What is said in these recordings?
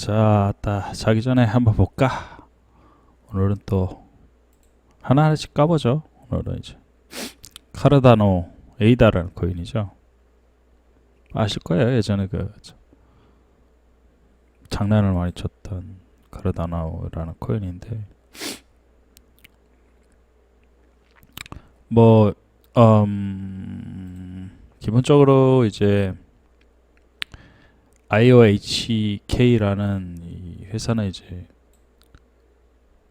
자, 따 자기 전에 한번 볼까? 오늘은 또 하나 하나씩 까보죠. 오늘은 이제 카르다노 에이다라는 코인이죠. 아실 거예요. 예전에 그 저- 장난을 많이 쳤던 카르다노라는 코인인데 뭐 음, 기본적으로 이제 IOHK라는 이 회사는 이제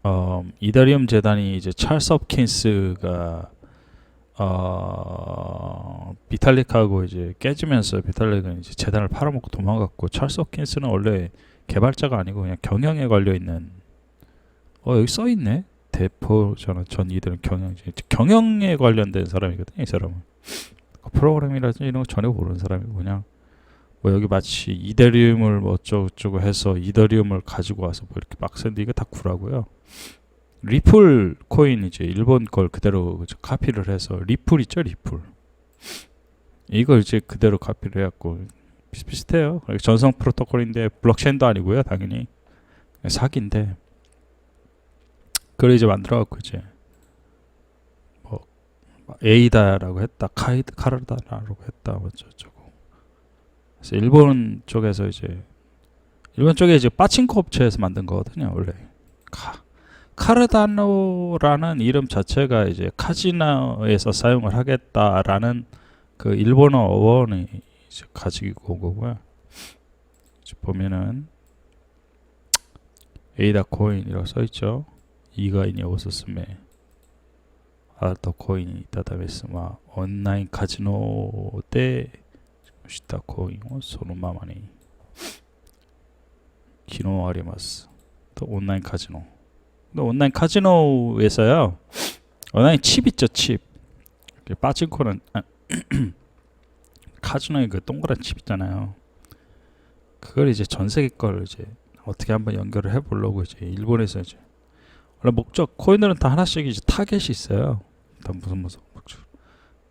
어, 이더리움 재단이 이제 찰스 홉킨스가 어, 비탈릭하고 이제 깨지면서 비탈릭은 이제 재단을 팔아먹고 도망갔고 찰스 홉킨스는 원래 개발자가 아니고 그냥 경영에 걸려 있는 어 여기 써 있네? 대포 저는 전 이들은 경영 경영에 관련된 사람이거든요 이 사람은. 그 프로그램이라든지 이런 거 전혀 모르는 사람이고 그냥 뭐 여기 마치 이더리움을 뭐 어쩌고저쩌고 해서 이더리움을 가지고 와서 뭐 이렇게 막 쓰는데 이거 다 구라고요. 리플 코인 이제 일본 걸 그대로 카피를 해서 리플 있죠 리플 이걸 이제 그대로 카피를 해갖고 비슷비슷해요. 그러니까 전송 프로토콜인데 블록체인도 아니고요 당연히 사기인데 그걸 이제 만들어갖고 이제 뭐 에이다라고 했다 카이 카르다라고 했다 뭐 어쩌고 그래서 일본 쪽에서 이제 일본 쪽에 이제 빠칭코 업체에서 만든 거거든요 원래 카 카르다노라는 이름 자체가 이제 카지노에서 사용을 하겠다라는 그 일본어 어원이 이제 가지고 온 거고요. 보면은 에이다 코인이라고 써 있죠. 이가 이니 오스스메 아더 코인이 있다다메스마 온라인 카지노 때 したコインをそのままに機能あります또 온라인 카지노 또 온라인 카지노에서요 온라인 칩 있죠 칩 이렇게 빠진코는 아, 카지노에 그 동그란 칩 있잖아요 그걸 이제 전 세계 걸 이제 어떻게 한번 연결을 해보려고 이제 일본에서 이제 원래 목적 코인들은 다 하나씩 이제 타겟이 있어요 다 무슨 무슨 목적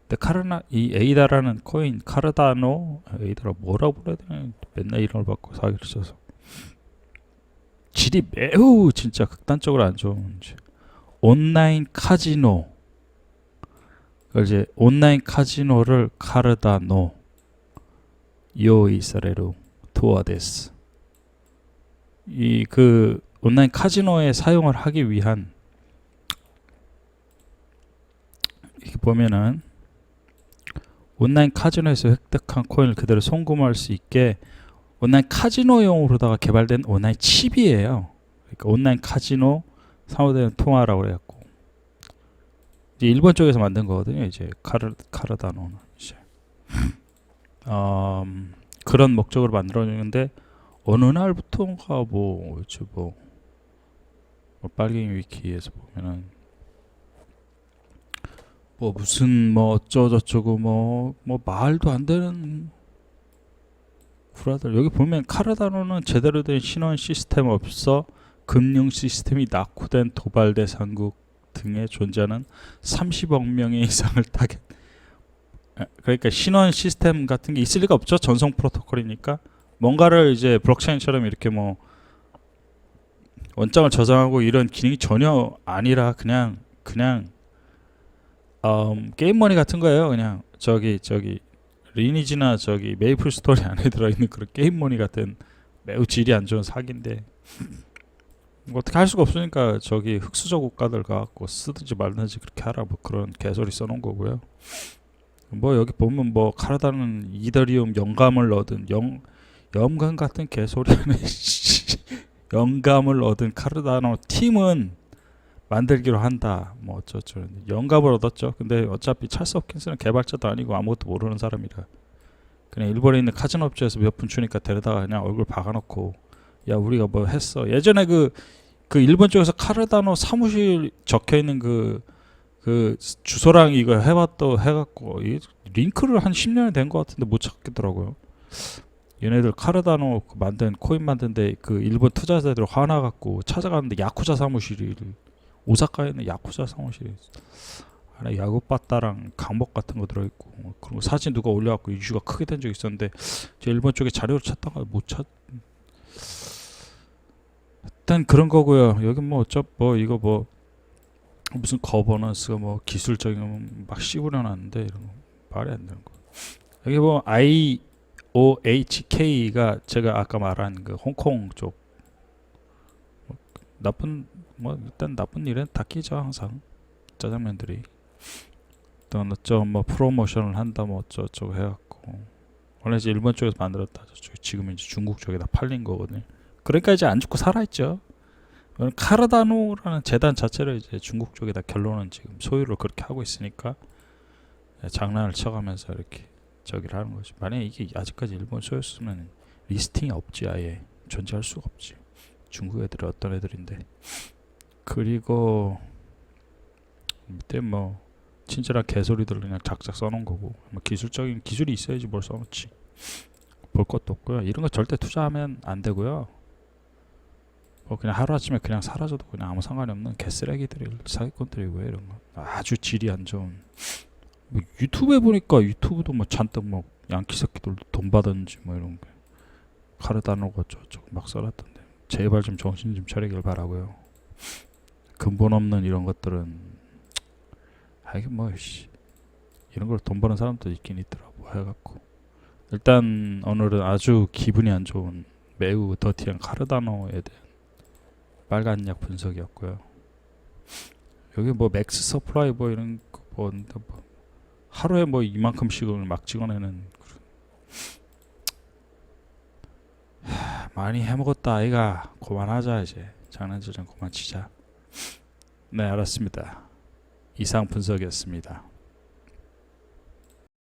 근데 카르나 이 에이다라는 코인 카르다노 에이다라 뭐라고 불러야 되나? 맨날 이름을 바꿔 사기를 쳐서. 질이 매우 진짜 극단적으로 안 좋은 이제. 온라인 카지노. 이제 온라인 카지노를 카르다노. 요이사레루 도어데스 이 그 온라인 카지노에 사용을 하기 위한 이렇게 보면은 온라인 카지노에서 획득한 코인을 그대로 송금할 수 있게 온라인 카지노용으로다가 개발된 온라인 칩이에요. 그러니까 온라인 카지노 상호되는 통화라고 그래갖고 이제 일본 쪽에서 만든 거거든요. 이제 카르 카르다노는 이제 음, 그런 목적으로 만들어지는데 어느 날부터인가 뭐 유튜브 뭐 빨갱이 위키에서 보면은 뭐 무슨 뭐 어쩌저쩌고 뭐 뭐 말도 안 되는 구라들. 여기 보면 카르다노는 제대로 된 신원 시스템 없어 금융 시스템이 낙후된 도발 대상국 등에 존재하는 30억 명의 이상을 타겟. 에, 그러니까 신원 시스템 같은 게 있을 리가 없죠. 전송 프로토콜이니까. 뭔가를 이제 블록체인처럼 이렇게 뭐 원장을 저장하고 이런 기능이 전혀 아니라 그냥 그냥 음, 게임머니 같은 거예요. 그냥 저기 저기 리니지나 저기 메이플 스토리 안에 들어있는 그런 게임머니 같은 매우 질이 안 좋은 사기인데 뭐 어떻게 할 수가 없으니까 저기 흑수저 국가들 가갖고 쓰든지 말든지 그렇게 하라 뭐 그런 개소리 써놓은 거고요. 뭐 여기 보면 뭐 카르다는 이더리움 영감을 얻은 영 영감 같은 개소리 하네. 영감을 얻은 카르다노 팀은 만들기로 한다. 뭐 어쩌죠. 영감을 얻었죠. 근데 어차피 찰스 홉킨스는 개발자도 아니고 아무것도 모르는 사람이라. 그냥 일본에 있는 카지노 업체에서 몇분 주니까 데려다가 그냥 얼굴 박아놓고 야 우리가 뭐 했어. 예전에 그그 일본 쪽에서 카르다노 사무실 적혀 있는 그그 주소랑 이거 해봤더 해갖고 이 링크를 한 10년이 된 것 같은데 못 찾겠더라고요. 얘네들 카르다노 그 만든 코인 만든데 그 일본 투자자들 화나갖고 찾아갔는데 야쿠자 사무실이 오사카에 있는 야쿠자 사무실에 안에 야구바따랑 강목 같은 거 들어있고 뭐 그런 거 사진 누가 올려갖고 이슈가 크게 된 적이 있었는데 제 일본 쪽에 자료를 찾다가 못 찾. 일단 그런 거고요. 여기 뭐 어쩌 뭐 이거 뭐 무슨 거버넌스가 뭐 기술적인 막 씹으려놨는데 이런 거 말이 안 되는 거. 여기 뭐 I O H K가 제가 아까 말한 그 홍콩 쪽뭐 나쁜 뭐 일단 나쁜 일은 다 끼죠 항상 짜장면들이 또 어쩌 뭐 프로모션을 한다 뭐 어쩌고저쩌고 해갖고 원래 이제 일본 쪽에서 만들었다 저쪽 지금 이제 중국 쪽에 다 팔린 거거든요. 그러니까 이제 안 죽고 살아있죠. 카르다노라는 재단 자체를 이제 중국 쪽에다 결론은 지금 소유를 그렇게 하고 있으니까 예, 장난을 쳐가면서 이렇게 저기를 하는 거죠. 만약에 이게 아직까지 일본 소유였으면 리스팅이 없지 아예 존재할 수가 없지. 중국 애들이 어떤 애들인데. 그리고 밑에 뭐 친절한 개소리들 그냥 작작 써놓은 거고 뭐 기술적인 기술이 있어야지 뭘 써놓지. 볼 것도 없고요. 이런 거 절대 투자하면 안 되고요. 뭐 그냥 하루아침에 그냥 사라져도 그냥 아무 상관이 없는 개쓰레기들이 사기꾼들이고요 이런 거. 아주 질이 안 좋은. 뭐 유튜브에 보니까 유튜브도 뭐 잔뜩 뭐 양키 새끼들 돈 받았는지 뭐 이런 거 카르다노가 저쪽 막 써놨던데 제발 좀 정신 좀 차리길 바라고요. 근본 없는 이런 것들은 아 이게 뭐 씨, 이런 걸 돈 버는 사람도 있긴 있더라고 해갖고. 일단 오늘은 아주 기분이 안 좋은 매우 더티한 카르다노에 대한 빨간 약 분석이었고요. 여기 뭐 맥스 서플라이 뭐 이런 거 뭔데 뭐 하루에 뭐 이만큼씩을 막 찍어내는 그런 하, 많이 해먹었다 아이가. 그만하자 이제. 장난질 좀 그만 치자. 네 알았습니다. 이상 분석이었습니다